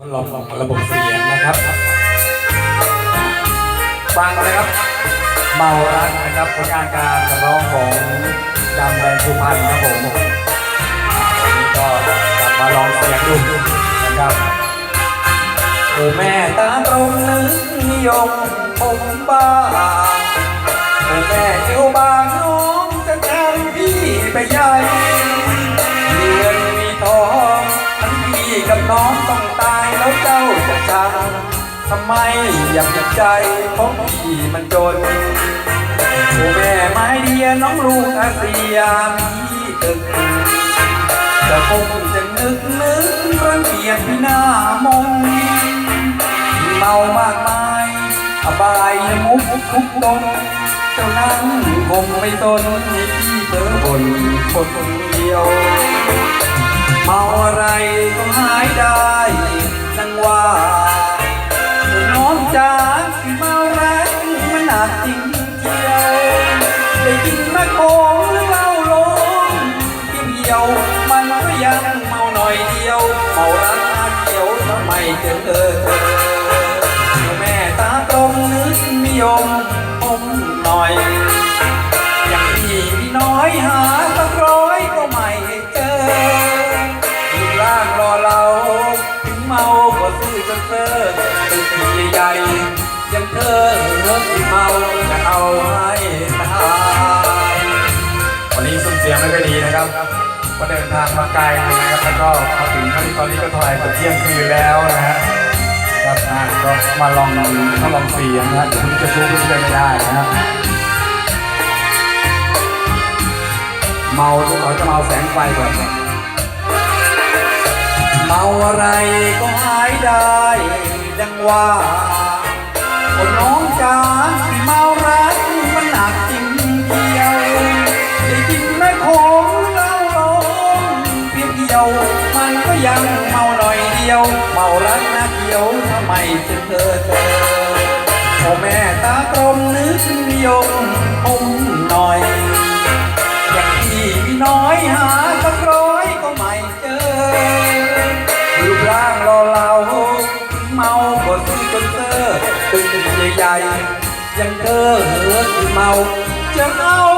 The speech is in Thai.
ทดลองระบบเสียงนะครับฟังนะครับ เมารักนะครับผลงานการร้องของดำแดงสุพรรณครับผมวันนี้ก็กลับมาลองเสียงดูนะครับโอ้แม่ตาตรงนึกนิยมผมบ้าโอ้แม่เอวบา ทำไมอยากจะใจของพี่มันจนโอ้แม่ไม้เดียน้องลูกอาเซียมีตึกจะคงจะนึกนึกรังเกียจพี่หน้ามนเมามากมายอบายมุกทุกตนเจ้านั้นคงไม่ตนให้พี่เธอบนคนเดียว เมาอะไรก็หายได้นังว่า งหรือเหล้าลงที่เดียวมันก็ยังเมาหน่อยเดียวเมารักอาเขียวทำไมเจอเธอแม่ตาตรงนึกนิยมผมหน่อยอย่างพี่พี่น้อยหาสักร้อยก็ไม่เจอรูปร่างรอเราถึงเมาก็ซื่อจนเซอ ซุ้มเสียงไม่ดีนะครับก็เดินทางมาไกลนะครับแล้วก็มาถึงตอนนี้ก็เท่าไหร่จะเที่ยงคืนแล้วนะฮะครับอะก็มาลองทดลองเสียงนะฮะเดี๋ยวคุณจะรู้คุณจะไม่ได้นะครับเมาทุกคนจะเมาแสงไฟก่อนเมาอะไรก็หายได้ ดังว่าคนน้องจ๋า ยงเดียว มันก็ยังเมาหน่อยเดียว เมารักนะเดียวทำไมจึงเธอเธอพ่อแม่ตากลมนึกนิยมผมหน่อยอย่างที่พี่น้อยหาสักร้อยก็ไม่เจอรูปร่างรอเราเมาก็ซื้อจนเซอตึงใหญ่ๆยังเธอเหือเมาจะเอา